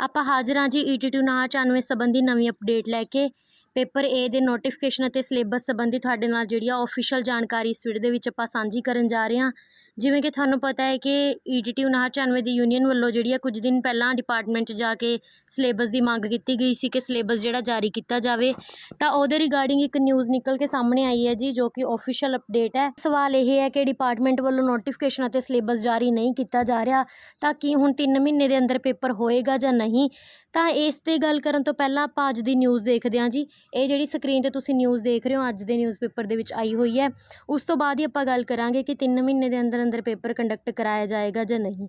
ਆਪਾਂ ਹਾਜ਼ਰ ਹਾਂ ਜੀ ਈਟੀਟੀ 994 ਸੰਬੰਧੀ ਨਵੀਂ ਅਪਡੇਟ ਲੈ ਕੇ। ਪੇਪਰ ਏ ਦੇ ਨੋਟੀਫਿਕੇਸ਼ਨ ਅਤੇ ਸਿਲੇਬਸ ਸੰਬੰਧੀ ਤੁਹਾਡੇ ਨਾਲ ਜਿਹੜੀ ਆ ਆਫੀਸ਼ੀਅਲ ਜਾਣਕਾਰੀ ਇਸ ਵੀਡੀਓ ਦੇ ਵਿੱਚ ਆਪਾਂ ਸਾਂਝੀ ਕਰਨ ਜਾ ਰਹੇ ਹਾਂ। ਜਿਵੇਂ ਕਿ ਤੁਹਾਨੂੰ ਪਤਾ ਹੈ ਕਿ ਈ ਈਟੀਟੀ 994 ਦੀ ਯੂਨੀਅਨ ਵੱਲੋਂ ਜਿਹੜੀ ਆ ਕੁਝ ਦਿਨ ਪਹਿਲਾਂ ਡਿਪਾਰਟਮੈਂਟ 'ਚ ਜਾ ਕੇ ਸਿਲੇਬਸ ਦੀ ਮੰਗ ਕੀਤੀ ਗਈ ਸੀ ਕਿ ਸਿਲੇਬਸ ਜਿਹੜਾ ਜਾਰੀ ਕੀਤਾ ਜਾਵੇ। ਤਾਂ ਉਹਦੇ ਰਿਗਾਰਡਿੰਗ ਇੱਕ ਨਿਊਜ਼ ਨਿਕਲ ਕੇ ਸਾਹਮਣੇ ਆਈ ਹੈ ਜੀ, ਜੋ ਕਿ ਆਫੀਸ਼ੀਅਲ ਅਪਡੇਟ ਹੈ। ਸਵਾਲ ਇਹ ਹੈ ਕਿ ਡਿਪਾਰਟਮੈਂਟ ਵੱਲੋਂ ਨੋਟੀਫਿਕੇਸ਼ਨ ਅਤੇ ਸਿਲੇਬਸ ਜਾਰੀ ਨਹੀਂ ਕੀਤਾ ਜਾ ਰਿਹਾ, ਤਾਂ ਕੀ ਹੁਣ 3 ਮਹੀਨੇ ਦੇ ਅੰਦਰ ਪੇਪਰ ਹੋਏਗਾ ਜਾਂ ਨਹੀਂ? ਤਾਂ ਇਸ 'ਤੇ ਗੱਲ ਕਰਨ ਤੋਂ ਪਹਿਲਾਂ ਆਪਾਂ ਅੱਜ ਦੀ ਨਿਊਜ਼ ਦੇਖਦੇ ਹਾਂ ਜੀ। ਇਹ ਜਿਹੜੀ ਸਕਰੀਨ ਤੇ ਤੁਸੀਂ ਨਿਊਜ਼ ਦੇਖ ਰਹੇ ਹੋ, ਅੱਜ ਦੇ ਨਿਊਜ਼ਪੇਪਰ ਦੇ ਵਿੱਚ ਆਈ ਹੋਈ ਹੈ। ਉਸ ਤੋਂ ਬਾਅਦ ਹੀ ਆਪਾਂ ਗੱਲ ਕਰਾਂਗੇ ਕਿ 3 ਮਹੀਨੇ ਦੇ ਅੰਦਰ ਅੰਦਰ ਪੇਪਰ ਕੰਡਕਟ ਕਰਾਇਆ ਜਾਏਗਾ ਜਾਂ ਨਹੀਂ?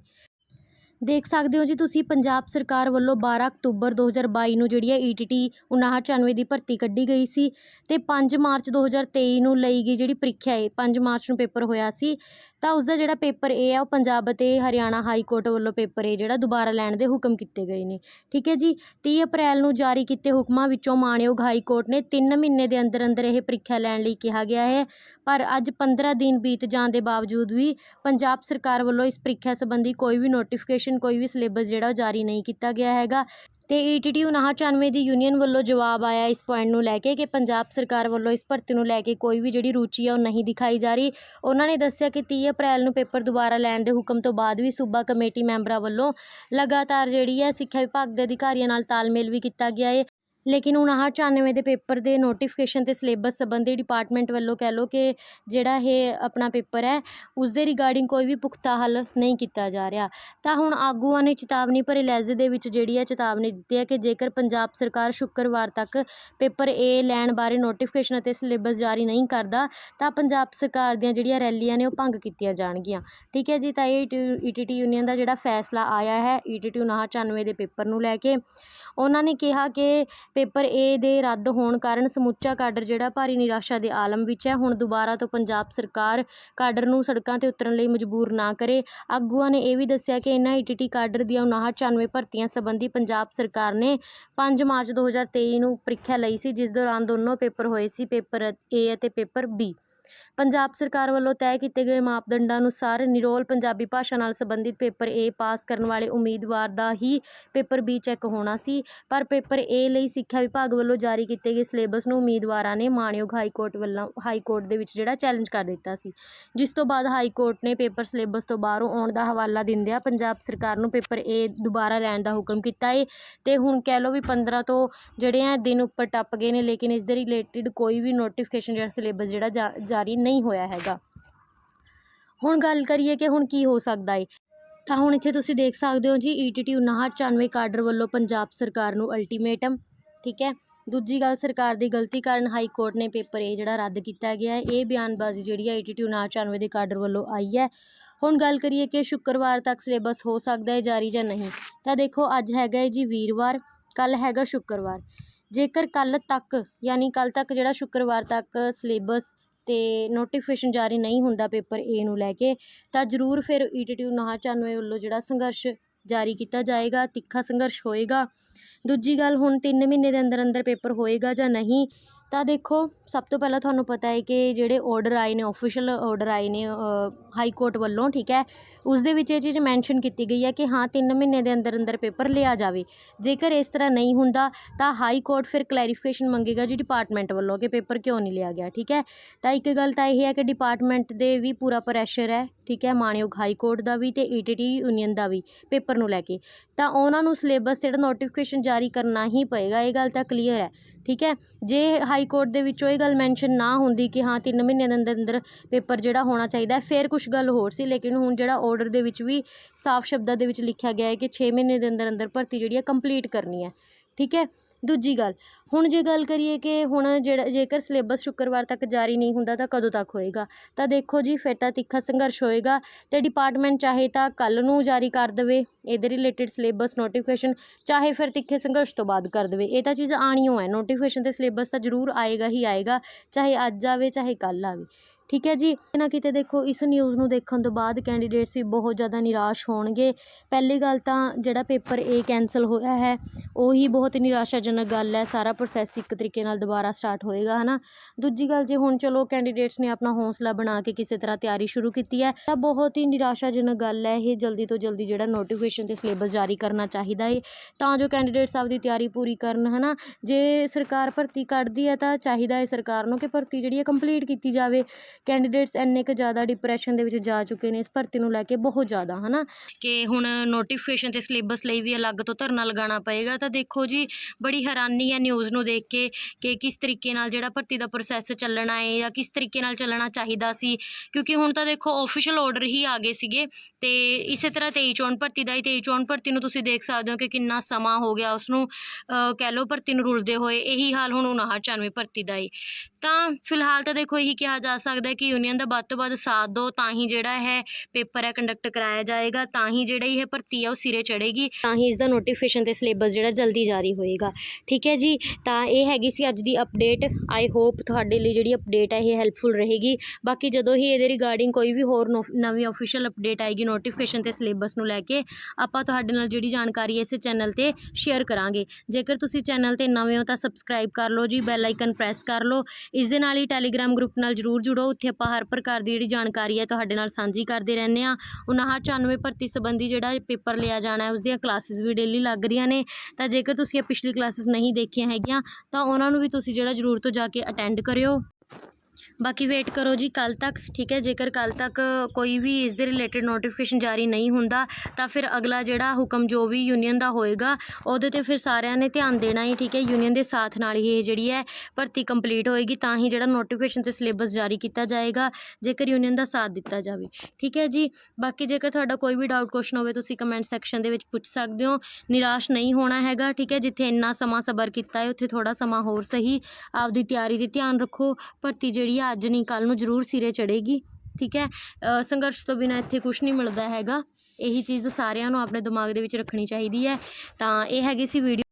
ਦੇਖ ਸਕਦੇ ਹੋ ਜੀ ਤੁਸੀਂ, ਪੰਜਾਬ ਸਰਕਾਰ ਵੱਲੋਂ 12 ਅਕਤੂਬਰ 2022 ਨੂੰ ਜਿਹੜੀ ਹੈ E ਈਟੀਟੀ 5994 ਦੀ ਭਰਤੀ ਕੱਢੀ ਗਈ ਸੀ ਤੇ 5 ਮਾਰਚ 2023 ਨੂੰ ਲਈ ਗਈ ਜਿਹੜੀ ਪ੍ਰੀਖਿਆ ਹੈ 5 ਮਾਰਚ ਨੂੰ ਪੇਪਰ ਹੋਇਆ ਸੀ। ਤਾਂ ਉਸ ਦਾ ਜਿਹੜਾ ਪੇਪਰ ਇਹ ਆ, ਉਹ ਪੰਜਾਬ ਅਤੇ ਹਰਿਆਣਾ ਹਾਈ ਕੋਰਟ ਵੱਲੋਂ ਪੇਪਰ ਏ ਜਿਹੜਾ ਦੁਬਾਰਾ ਲੈਣ ਦੇ ਹੁਕਮ ਕੀਤੇ ਗਏ ਨੇ। ਠੀਕ ਹੈ ਜੀ? 30 ਅਪ੍ਰੈਲ ਨੂੰ ਜਾਰੀ ਕੀਤੇ ਹੁਕਮਾਂ ਵਿੱਚੋਂ ਮਾਣਯੋਗ ਹਾਈ ਕੋਰਟ ਨੇ 3 ਮਹੀਨੇ ਦੇ ਅੰਦਰ ਅੰਦਰ ਇਹ ਪ੍ਰੀਖਿਆ ਲੈਣ ਲਈ ਕਿਹਾ ਗਿਆ ਹੈ। ਪਰ ਅੱਜ 15 ਦਿਨ ਬੀਤ ਜਾਣ ਦੇ ਬਾਵਜੂਦ ਵੀ ਪੰਜਾਬ ਸਰਕਾਰ ਵੱਲੋਂ ਇਸ ਪ੍ਰੀਖਿਆ ਸੰਬੰਧੀ ਕੋਈ ਵੀ ਨੋਟੀਫਿਕੇਸ਼ਨ ਕੋਈ ਵੀ ਸਿਲੇਬਸ ਜਿਹੜਾ ਉਹ ਜਾਰੀ ਨਹੀਂ ਕੀਤਾ ਗਿਆ ਹੈਗਾ। ਤੇ ਈਟੀਟੀ 5994 ਦੀ ਯੂਨੀਅਨ ਵੱਲੋਂ ਜਵਾਬ ਆਇਆ ਇਸ ਪੁਆਇੰਟ ਨੂੰ ਲੈ ਕੇ ਕਿ ਪੰਜਾਬ ਸਰਕਾਰ ਵੱਲੋਂ ਇਸ ਭਰਤੀ ਨੂੰ ਲੈ ਕੇ ਕੋਈ ਵੀ ਜਿਹੜੀ ਰੁਚੀ ਆ ਉਹ ਨਹੀਂ ਦਿਖਾਈ ਜਾ ਰਹੀ। ਉਹਨਾਂ ਨੇ ਦੱਸਿਆ ਕਿ 30 ਅਪ੍ਰੈਲ ਨੂੰ ਪੇਪਰ ਦੁਬਾਰਾ ਲੈਣ ਦੇ ਹੁਕਮ ਤੋਂ ਬਾਅਦ ਵੀ ਸੂਬਾ ਕਮੇਟੀ ਮੈਂਬਰਾਂ ਵੱਲੋਂ ਲਗਾਤਾਰ ਜਿਹੜੀ ਹੈ ਸਿੱਖਿਆ ਵਿਭਾਗ ਦੇ ਅਧਿਕਾਰੀਆਂ ਨਾਲ ਤਾਲਮੇਲ ਵੀ ਕੀਤਾ ਗਿਆ ਹੈ ਲੇਕਿਨ 5994 ਦੇ ਪੇਪਰ ਦੇ ਨੋਟੀਫਿਕੇਸ਼ਨ ਅਤੇ ਸਿਲੇਬਸ ਸੰਬੰਧੀ ਡਿਪਾਰਟਮੈਂਟ ਵੱਲੋਂ ਕਹਿ ਲਓ ਕਿ ਜਿਹੜਾ ਇਹ ਆਪਣਾ ਪੇਪਰ ਹੈ, ਉਸਦੇ ਰਿਗਾਰਡਿੰਗ ਕੋਈ ਵੀ ਪੁਖਤਾ ਹੱਲ ਨਹੀਂ ਕੀਤਾ ਜਾ ਰਿਹਾ। ਤਾਂ ਹੁਣ ਆਗੂਆਂ ਨੇ ਚੇਤਾਵਨੀ ਭਰੇ ਲਹਿਜ਼ੇ ਦੇ ਵਿੱਚ ਜਿਹੜੀ ਹੈ ਚੇਤਾਵਨੀ ਦਿੱਤੀ ਹੈ ਕਿ ਜੇਕਰ ਪੰਜਾਬ ਸਰਕਾਰ ਸ਼ੁੱਕਰਵਾਰ ਤੱਕ ਪੇਪਰ ਏ ਲੈਣ ਬਾਰੇ ਨੋਟੀਫਿਕੇਸ਼ਨ ਅਤੇ ਸਿਲੇਬਸ ਜਾਰੀ ਨਹੀਂ ਕਰਦਾ, ਤਾਂ ਪੰਜਾਬ ਸਰਕਾਰ ਦੀਆਂ ਜਿਹੜੀਆਂ ਰੈਲੀਆਂ ਨੇ ਉਹ ਭੰਗ ਕੀਤੀਆਂ ਜਾਣਗੀਆਂ। ਠੀਕ ਹੈ ਜੀ, ਤਾਂ ਇਹ ਈਟੀਟੀ ਯੂਨੀਅਨ ਦਾ ਜਿਹੜਾ ਫੈਸਲਾ ਆਇਆ ਹੈ ਈਟੀਟੀ 5994 ਦੇ ਪੇਪਰ ਨੂੰ ਲੈ ਕੇ, ਉਹਨਾਂ ਨੇ ਕਿਹਾ ਕਿ ਪੇਪਰ ਏ ਦੇ ਰੱਦ ਹੋਣ ਕਾਰਨ ਸਮੁੱਚਾ ਕਾਡਰ ਜਿਹੜਾ ਭਾਰੀ ਨਿਰਾਸ਼ਾ ਦੇ ਆਲਮ ਵਿੱਚ ਹੈ। ਹੁਣ ਦੁਬਾਰਾ ਤੋਂ ਪੰਜਾਬ ਸਰਕਾਰ ਕਾਡਰ ਨੂੰ ਸੜਕਾਂ ਤੇ ਉਤਰਨ ਲਈ ਮਜਬੂਰ ਨਾ ਕਰੇ। ਆਗੂਆਂ ਨੇ ਇਹ ਵੀ ਦੱਸਿਆ ਕਿ ਇਹਨਾਂ ਟੀ ਕਾਡਰ ਦੀਆਂ 5994 ਭਰਤੀਆਂ ਸੰਬੰਧੀ ਪੰਜਾਬ ਸਰਕਾਰ ਨੇ ਪੰਜ ਮਾਰਚ 2023 ਨੂੰ ਪ੍ਰੀਖਿਆ ਲਈ ਸੀ, ਜਿਸ ਦੌਰਾਨ ਦੋਨੋਂ ਪੇਪਰ ਹੋਏ ਸੀ, ਪੇਪਰ ਏ ਅਤੇ ਪੇਪਰ ਬੀ ਪੰਜਾਬ ਸਰਕਾਰ ਵੱਲੋਂ ਤੈਅ ਕੀਤੇ ਗਏ ਮਾਪਦੰਡਾਂ ਅਨੁਸਾਰ ਨਿਰੋਲ ਪੰਜਾਬੀ ਭਾਸ਼ਾ ਨਾਲ ਸੰਬੰਧਿਤ ਪੇਪਰ ਏ ਪਾਸ ਕਰਨ ਵਾਲੇ ਉਮੀਦਵਾਰ ਦਾ ਹੀ ਪੇਪਰ ਬੀ ਚੈੱਕ ਹੋਣਾ ਸੀ। ਪਰ ਪੇਪਰ ਏ ਲਈ ਸਿੱਖਿਆ ਵਿਭਾਗ ਵੱਲੋਂ ਜਾਰੀ ਕੀਤੇ ਗਏ ਸਿਲੇਬਸ ਨੂੰ ਉਮੀਦਵਾਰਾਂ ਨੇ ਮਾਣਯੋਗ ਹਾਈ ਕੋਰਟ ਵੱਲੋਂ ਹਾਈ ਕੋਰਟ ਦੇ ਵਿੱਚ ਜਿਹੜਾ ਚੈਲੰਜ ਕਰ ਦਿੱਤਾ ਸੀ। ਜਿਸ ਤੋਂ ਬਾਅਦ ਹਾਈ ਕੋਰਟ ਨੇ ਪੇਪਰ ਸਿਲੇਬਸ ਤੋਂ ਬਾਹਰੋਂ ਆਉਣ ਦਾ ਹਵਾਲਾ ਦਿੰਦਿਆਂ ਪੰਜਾਬ ਸਰਕਾਰ ਨੂੰ ਪੇਪਰ ਏ ਦੁਬਾਰਾ ਲੈਣ ਦਾ ਹੁਕਮ ਕੀਤਾ ਏ। ਤੇ ਹੁਣ ਕਹਿ ਲਓ ਵੀ 15 ਤੋਂ ਜਿਹੜੇ ਆ ਦਿਨ ਉੱਪਰ ਟੱਪ ਗਏ ਨੇ, ਲੇਕਿਨ ਇਸ ਦੇ ਰਿਲੇਟਿਡ ਕੋਈ ਵੀ ਨੋਟੀਫਿਕੇਸ਼ਨ ਜਿਹੜਾ ਸਿਲੇਬਸ ਜਿਹੜਾ ਜਾ- ਜਾਰੀ ਨਹੀਂ ਹੋਇਆ ਹੈਗਾ। ਹੁਣ ਗੱਲ ਕਰੀਏ ਕਿ ਹੁਣ ਕੀ ਹੋ ਸਕਦਾ ਏ। ਤਾਂ ਹੁਣ ਇੱਥੇ ਤੁਸੀਂ ਦੇਖ ਸਕਦੇ ਹੋ ਜੀ E ਈਟੀਟੀ 5994 ਕਾਡਰ ਵੱਲੋਂ ਪੰਜਾਬ ਸਰਕਾਰ ਨੂੰ ਅਲਟੀਮੇਟਮ ਠੀਕ ਹੈ? ਦੂਜੀ ਗੱਲ, ਸਰਕਾਰ ਦੀ ਗਲਤੀ ਕਾਰਨ ਹਾਈ ਕੋਰਟ ਨੇ ਪੇਪਰ ਇਹ ਜਿਹੜਾ ਰੱਦ ਕੀਤਾ ਗਿਆ ਹੈ, ਇਹ ਬਿਆਨਬਾਜ਼ੀ ਜਿਹੜੀ ਹੈ E ਈਟੀਟੀ 5994 ਦੇ ਕਾਡਰ ਵੱਲੋਂ ਆਈ ਹੈ। ਹੁਣ ਗੱਲ ਕਰੀਏ ਕਿ ਸ਼ੁੱਕਰਵਾਰ ਤੱਕ ਸਿਲੇਬਸ ਹੋ ਸਕਦਾ ਹੈ ਜਾਰੀ ਜਾਂ ਨਹੀਂ। ਤਾਂ ਦੇਖੋ, ਅੱਜ ਹੈਗਾ ਹੈ ਜੀ ਵੀਰਵਾਰ ਕੱਲ ਹੈਗਾ ਸ਼ੁੱਕਰਵਾਰ। ਜੇਕਰ ਕੱਲ ਤੱਕ, ਯਾਨੀ ਕੱਲ ਤੱਕ ਜਿਹੜਾ ਸ਼ੁੱਕਰਵਾਰ ਤੱਕ ਸਿਲੇਬਸ ਅਤੇ ਨੋਟੀਫਿਕੇਸ਼ਨ ਜਾਰੀ ਨਹੀਂ ਹੁੰਦਾ ਪੇਪਰ ਏ ਨੂੰ ਲੈ ਕੇ, ਤਾਂ ਜ਼ਰੂਰ ਫਿਰ ਈ E ਈਟੀਟੀ 5994 ਵੱਲੋਂ ਜਿਹੜਾ ਸੰਘਰਸ਼ ਜਾਰੀ ਕੀਤਾ ਜਾਏਗਾ, ਤਿੱਖਾ ਸੰਘਰਸ਼ ਹੋਏਗਾ। ਦੂਜੀ ਗੱਲ, ਹੁਣ ਤਿੰਨ ਮਹੀਨੇ ਦੇ ਅੰਦਰ ਅੰਦਰ ਪੇਪਰ ਹੋਏਗਾ ਜਾਂ ਨਹੀਂ, ਤਾਂ ਦੇਖੋ, ਸਭ ਤੋਂ ਪਹਿਲਾਂ ਤੁਹਾਨੂੰ ਪਤਾ ਹੈ ਕਿ ਜਿਹੜੇ ਔਡਰ ਆਏ ਨੇ ਆਫੀਸ਼ੀਅਲ ਔਡਰ ਆਏ ਨੇ ਹਾਈ ਕੋਰਟ ਵੱਲੋਂ, ਠੀਕ ਹੈ ਉਸ ਦੇ ਵਿੱਚ ਇਹ ਚੀਜ਼ ਮੈਂਸ਼ਨ ਕੀਤੀ ਗਈ ਹੈ ਕਿ ਹਾਂ, ਤਿੰਨ ਮਹੀਨੇ ਦੇ ਅੰਦਰ ਅੰਦਰ ਪੇਪਰ ਲਿਆ ਜਾਵੇ। ਜੇਕਰ ਇਸ ਤਰ੍ਹਾਂ ਨਹੀਂ ਹੁੰਦਾ, ਤਾਂ ਹਾਈ ਕੋਰਟ ਫਿਰ ਕਲੈਰੀਫਿਕੇਸ਼ਨ ਮੰਗੇਗਾ ਜੀ ਡਿਪਾਰਟਮੈਂਟ ਵੱਲੋਂ ਕਿ ਪੇਪਰ ਕਿਉਂ ਨਹੀਂ ਲਿਆ ਗਿਆ, ਠੀਕ ਹੈ? ਤਾਂ ਇੱਕ ਗੱਲ ਤਾਂ ਇਹ ਹੈ ਕਿ ਡਿਪਾਰਟਮੈਂਟ ਦੇ ਵੀ ਪੂਰਾ ਪ੍ਰੈਸ਼ਰ ਹੈ, ਠੀਕ ਹੈ? ਮਾਣਯੋਗ ਹਾਈ ਕੋਰਟ ਦਾ ਵੀ ਤੇ ਈਟੀਟੀ ਯੂਨੀਅਨ ਦਾ ਵੀ ਪੇਪਰ ਨੂੰ ਲੈ ਕੇ। ਤਾਂ ਉਹਨਾਂ ਨੂੰ ਸਿਲੇਬਸ ਜਿਹੜਾ ਨੋਟੀਫਿਕੇਸ਼ਨ ਜਾਰੀ ਕਰਨਾ ਹੀ ਪਏਗਾ, ਇਹ ਗੱਲ ਤਾਂ ਕਲੀਅਰ ਹੈ, ਠੀਕ ਹੈ? ਜੇ ਹਾਈ ਕੋਰਟ ਦੇ ਵਿੱਚੋਂ ਇਹ ਗੱਲ ਮੈਂਸ਼ਨ ਨਾ ਹੁੰਦੀ ਕਿ ਹਾਂ 3 ਮਹੀਨਿਆਂ ਦੇ ਅੰਦਰ ਅੰਦਰ ਪੇਪਰ ਜਿਹੜਾ ਹੋਣਾ ਚਾਹੀਦਾ, ਫਿਰ ਕੁਝ ਗੱਲ ਹੋਰ ਸੀ, ਲੇਕਿਨ ਹੁਣ ਜਿਹੜਾ ਆਰਡਰ ਦੇ ਵਿੱਚ ਵੀ ਸਾਫ਼ ਸ਼ਬਦਾਂ ਦੇ ਵਿੱਚ ਲਿਖਿਆ ਗਿਆ ਹੈ ਕਿ 6 ਮਹੀਨੇ ਦੇ ਅੰਦਰ ਅੰਦਰ ਭਰਤੀ ਜਿਹੜੀ ਹੈ ਕੰਪਲੀਟ ਕਰਨੀ ਹੈ, ਠੀਕ ਹੈ? ਦੂਜੀ ਗੱਲ, ਹੁਣ ਜੇ ਗੱਲ ਕਰੀਏ ਕਿ ਹੁਣ ਜਿਹੜਾ ਜੇਕਰ ਸਿਲੇਬਸ ਸ਼ੁੱਕਰਵਾਰ ਤੱਕ ਜਾਰੀ ਨਹੀਂ ਹੁੰਦਾ ਤਾਂ ਕਦੋਂ ਤੱਕ ਹੋਏਗਾ? ਤਾਂ ਦੇਖੋ ਜੀ ਫਿਰ ਤਾਂ ਤਿੱਖਾ ਸੰਘਰਸ਼ ਹੋਏਗਾ ਤੇ ਡਿਪਾਰਟਮੈਂਟ ਚਾਹੇ ਤਾਂ ਕੱਲ ਨੂੰ ਜਾਰੀ ਕਰ ਦੇਵੇ, ਇਹਦੇ ਰਿਲੇਟਿਡ ਸਿਲੇਬਸ ਨੋਟੀਫਿਕੇਸ਼ਨ ਚਾਹੇ ਫਿਰ ਤਿੱਖੇ ਸੰਘਰਸ਼ ਤੋਂ ਬਾਅਦ ਕਰ ਦੇਵੇ। ਇਹ ਤਾਂ ਚੀਜ਼ ਆਣੀਓ ਹੈ ਨੋਟੀਫਿਕੇਸ਼ਨ ਤੇ ਸਿਲੇਬਸ ਤਾਂ ਜ਼ਰੂਰ ਆਏਗਾ ਹੀ ਆਏਗਾ, ਚਾਹੇ ਅੱਜ ਆਵੇ, ਚਾਹੇ ਕੱਲ ਆਵੇ। ਠੀਕ ਹੈ ਜੀ? ਕਿਤੇ ਨਾ ਕਿਤੇ ਦੇਖੋ, ਇਸ ਨਿਊਜ਼ ਨੂੰ ਦੇਖਣ ਤੋਂ ਬਾਅਦ ਕੈਂਡੀਡੇਟਸ ਵੀ ਬਹੁਤ ਜ਼ਿਆਦਾ ਨਿਰਾਸ਼ ਹੋਣਗੇ। ਪਹਿਲੀ ਗੱਲ ਤਾਂ ਜਿਹੜਾ ਪੇਪਰ ਏ ਕੈਂਸਲ ਹੋਇਆ ਹੈ, ਉਹੀ ਬਹੁਤ ਨਿਰਾਸ਼ਾਜਨਕ ਗੱਲ ਹੈ। ਸਾਰਾ ਪ੍ਰੋਸੈਸ ਇੱਕ ਤਰੀਕੇ ਨਾਲ ਦੁਬਾਰਾ ਸਟਾਰਟ ਹੋਏਗਾ ਹੈ ਨਾ ਦੂਜੀ ਗੱਲ, ਜੇ ਹੁਣ ਚਲੋ ਕੈਂਡੀਡੇਟਸ ਨੇ ਆਪਣਾ ਹੌਸਲਾ ਬਣਾ ਕੇ ਕਿਸੇ ਤਰ੍ਹਾਂ ਤਿਆਰੀ ਸ਼ੁਰੂ ਕੀਤੀ ਹੈ, ਤਾਂ ਬਹੁਤ ਹੀ ਨਿਰਾਸ਼ਾਜਨਕ ਗੱਲ ਹੈ ਇਹ। ਜਲਦੀ ਤੋਂ ਜਲਦੀ ਜਿਹੜਾ ਨੋਟੀਫਿਕੇਸ਼ਨ ਤੇ ਸਿਲੇਬਸ ਜਾਰੀ ਕਰਨਾ ਚਾਹੀਦਾ ਹੈ ਤਾਂ ਜੋ ਕੈਂਡੀਡੇਟਸ ਆਪਦੀ ਤਿਆਰੀ ਪੂਰੀ ਕਰਨ ਹੈ ਨਾ ਜੇ ਸਰਕਾਰ ਭਰਤੀ ਕੱਢਦੀ ਹੈ, ਤਾਂ ਚਾਹੀਦਾ ਹੈ ਸਰਕਾਰ ਨੂੰ ਕਿ ਭਰਤੀ ਜਿਹੜੀ ਹੈ ਕੰਪਲੀਟ ਕੀਤੀ ਜਾਵੇ। ਕੈਂਡੀਡੇਟਸ ਇੰਨੇ ਕੁ ਜ਼ਿਆਦਾ ਡਿਪਰੈਸ਼ਨ ਦੇ ਵਿੱਚ ਜਾ ਚੁੱਕੇ ਨੇ, ਇਸ ਭਰਤੀ ਨੂੰ ਲੈ ਕੇ ਬਹੁਤ ਜ਼ਿਆਦਾ ਹੈ ਨਾ ਕਿ ਹੁਣ ਨੋਟੀਫਿਕੇਸ਼ਨ ਤੇ ਸਿਲੇਬਸ ਲਈ ਵੀ ਅਲੱਗ ਤੋਂ ਧਰਨਾ ਲਗਾਉਣਾ ਪਏਗਾ, ਤਾਂ ਦੇਖੋ ਜੀ, ਬੜੀ ਹੈਰਾਨੀ ਹੈ ਨਿਊਜ਼ ਨੂੰ ਦੇਖ ਕੇ ਕਿ ਕਿਸ ਤਰੀਕੇ ਨਾਲ ਜਿਹੜਾ ਭਰਤੀ ਦਾ ਪ੍ਰੋਸੈਸ ਚੱਲਣਾ ਹੈ ਜਾਂ ਕਿਸ ਤਰੀਕੇ ਨਾਲ ਚੱਲਣਾ ਚਾਹੀਦਾ ਸੀ। ਕਿਉਂਕਿ ਹੁਣ ਤਾਂ ਦੇਖੋ ਆਫੀਸ਼ੀਅਲ ਆਰਡਰ ਹੀ ਆ ਗਏ ਸੀਗੇ ਤੇ ਇਸੇ ਤਰ੍ਹਾਂ 23 ਚੋਣ ਭਰਤੀ ਦਾ ਹੀ 23 ਚੋਣ ਭਰਤੀ ਨੂੰ ਤੁਸੀਂ ਦੇਖ ਸਕਦੇ ਹੋ ਕਿ ਕਿੰਨਾ ਸਮਾਂ ਹੋ ਗਿਆ ਉਸ ਨੂੰ ਕਹਿ ਲਓ ਭਰਤੀ ਨੂੰ ਰੁਲਦੇ ਹੋਏ, ਇਹੀ ਹਾਲ ਹੁਣ 59 ਭਰਤੀ ਦਾ ਹੀ ਤਾਂ ਫਿਲਹਾਲ ਤਾਂ ਦੇਖੋ ਇਹੀ ਕਿਹਾ ਜਾ ਸਕਦਾ ਹੈ ਕਿ ਯੂਨੀਅਨ ਦਾ ਵੱਧ ਤੋਂ ਵੱਧ ਸਾਥ ਦਿਓ, ਤਾਂ ਹੀ ਜਿਹੜਾ ਹੈ ਪੇਪਰ ਹੈ ਕੰਡਕਟ ਕਰਾਇਆ ਜਾਏਗਾ, ਤਾਂ ਹੀ ਜਿਹੜੀ ਇਹ ਭਰਤੀ ਹੈ ਉਹ ਸਿਰੇ ਚੜੇਗੀ ਤਾਂ ਹੀ ਇਸ ਦਾ ਨੋਟੀਫਿਕੇਸ਼ਨ ਤੇ ਸਿਲੇਬਸ ਜਿਹੜਾ ਜਲਦੀ ਜਾਰੀ ਹੋਏਗਾ। ਠੀਕ ਹੈ ਜੀ? ਤਾਂ ਇਹ ਹੈਗੀ ਸੀ ਅੱਜ ਦੀ ਅਪਡੇਟ ਆਈ ਹੋਪ ਤੁਹਾਡੇ ਲਈ ਜਿਹੜੀ ਅਪਡੇਟ ਹੈ ਇਹ ਹੈਲਪਫੁਲ ਰਹੇਗੀ। ਬਾਕੀ ਜਦੋਂ ਹੀ ਇਹਦੇ ਰਿਗਾਰਡਿੰਗ ਕੋਈ ਵੀ ਹੋਰ ਨੋ- ਨਵੀਂ ਅਫੀਸ਼ੀਅਲ ਅਪਡੇਟ ਆਏਗੀ ਨੋਟੀਫਿਕੇਸ਼ਨ ਤੇ ਸਿਲੇਬਸ ਨੂੰ ਲੈ ਕੇ, ਆਪਾਂ ਤੁਹਾਡੇ ਨਾਲ ਜਿਹੜੀ ਜਾਣਕਾਰੀ ਹੈ ਇਸੇ ਚੈਨਲ ਤੇ ਸ਼ੇਅਰ ਕਰਾਂਗੇ। ਜੇਕਰ ਤੁਸੀਂ ਚੈਨਲ ਤੇ ਨਵੇਂ ਹੋ ਤਾਂ ਸਬਸਕ੍ਰਾਈਬ ਕਰ ਲਓ ਜੀ ਬੈਲ ਆਈਕਨ ਪ੍ਰੈਸ ਕਰ ਲਓ। ਇਸ ਦੇ ਨਾਲ ਹੀ ਟੈਲੀਗ੍ਰਾਮ ਗਰੁੱਪ ਨਾਲ ਜਰੂਰ ਜੁੜੋ। ਉੱਥੇ ਆਪਾਂ ਹਰ ਪ੍ਰਕਾਰ ਦੀ ਜਿਹੜੀ ਜਾਣਕਾਰੀ ਹੈ ਤੁਹਾਡੇ ਨਾਲ ਸਾਂਝੀ ਕਰਦੇ ਰਹਿੰਦੇ ਹਾਂ। ਆ 5994 ਭਰਤੀ ਸੰਬੰਧੀ ਜਿਹੜਾ ਪੇਪਰ ਲਿਆ ਜਾਣਾ ਹੈ ਉਸ ਦੀਆਂ ਕਲਾਸਿਸ ਵੀ ਡੇਲੀ ਲੱਗ ਰਹੀਆਂ ਨੇ। ਤਾਂ ਜੇਕਰ ਤੁਸੀਂ ਇਹ ਪਿਛਲੀ ਕਲਾਸਿਸ ਨਹੀਂ ਦੇਖੀਆਂ ਹੈਗੀਆਂ, ਤਾਂ ਉਹਨਾਂ ਨੂੰ ਵੀ ਤੁਸੀਂ ਜਿਹੜਾ ਜ਼ਰੂਰ ਤੋਂ ਜਾ ਕੇ ਅਟੈਂਡ ਕਰਿਓ। ਬਾਕੀ ਵੇਟ ਕਰੋ ਜੀ ਕੱਲ੍ਹ ਤੱਕ, ਠੀਕ ਹੈ? ਜੇਕਰ ਕੱਲ੍ਹ ਤੱਕ ਕੋਈ ਵੀ ਇਸ ਦੇ ਰਿਲੇਟਡ ਨੋਟੀਫਿਕੇਸ਼ਨ ਜਾਰੀ ਨਹੀਂ ਹੁੰਦਾ, ਤਾਂ ਫਿਰ ਅਗਲਾ ਜਿਹੜਾ ਹੁਕਮ ਜੋ ਵੀ ਯੂਨੀਅਨ ਦਾ ਹੋਏਗਾ, ਉਹਦੇ ਤੇ ਫਿਰ ਸਾਰਿਆਂ ਨੇ ਧਿਆਨ ਦੇਣਾ ਹੀ, ਠੀਕ ਹੈ? ਯੂਨੀਅਨ ਦੇ ਸਾਥ ਨਾਲ ਹੀ ਇਹ ਜਿਹੜੀ ਹੈ ਭਰਤੀ ਕੰਪਲੀਟ ਹੋਏਗੀ, ਤਾਂ ਹੀ ਜਿਹੜਾ ਨੋਟੀਫਿਕੇਸ਼ਨ ਤੇ ਸਿਲੇਬਸ ਜਾਰੀ ਕੀਤਾ ਜਾਏਗਾ, ਜੇਕਰ ਯੂਨੀਅਨ ਦਾ ਸਾਥ ਦਿੱਤਾ ਜਾਵੇ, ਠੀਕ ਹੈ ਜੀ? ਬਾਕੀ ਜੇਕਰ ਤੁਹਾਡਾ ਕੋਈ ਵੀ ਡਾਊਟ ਕੁਐਸਚਨ ਹੋਵੇ, ਤੁਸੀਂ ਕਮੈਂਟ ਸੈਕਸ਼ਨ ਦੇ ਵਿੱਚ ਪੁੱਛ ਸਕਦੇ ਹੋ। ਨਿਰਾਸ਼ ਨਹੀਂ ਹੋਣਾ ਹੈਗਾ, ਠੀਕ ਹੈ? ਜਿੱਥੇ ਇੰਨਾ ਸਮਾਂ ਸਬਰ ਕੀਤਾ ਹੈ, ਉੱਥੇ ਥੋੜਾ ਸਮਾਂ ਹੋਰ ਸਹੀ ਆਪਦੀ ਤਿਆਰੀ 'ਤੇ ਧਿਆਨ ਰੱਖੋ, ਭਰਤੀ ਜਿਹੜੀ ਆ ਅੱਜ ਨਹੀਂ ਕੱਲ ਨੂੰ ਜ਼ਰੂਰ ਸਿਰੇ ਚੜੇਗੀ ਠੀਕ ਹੈ? ਸੰਘਰਸ਼ ਤੋਂ ਬਿਨਾਂ ਇੱਥੇ ਕੁਝ ਨਹੀਂ ਮਿਲਦਾ ਹੈਗਾ। ਇਹੀ ਚੀਜ਼ ਸਾਰਿਆਂ ਨੂੰ ਆਪਣੇ ਦਿਮਾਗ ਦੇ ਵਿੱਚ ਰੱਖਣੀ ਚਾਹੀਦੀ ਹੈ। ਤਾਂ ਇਹ ਹੈਗੀ ਸੀ ਵੀਡੀਓ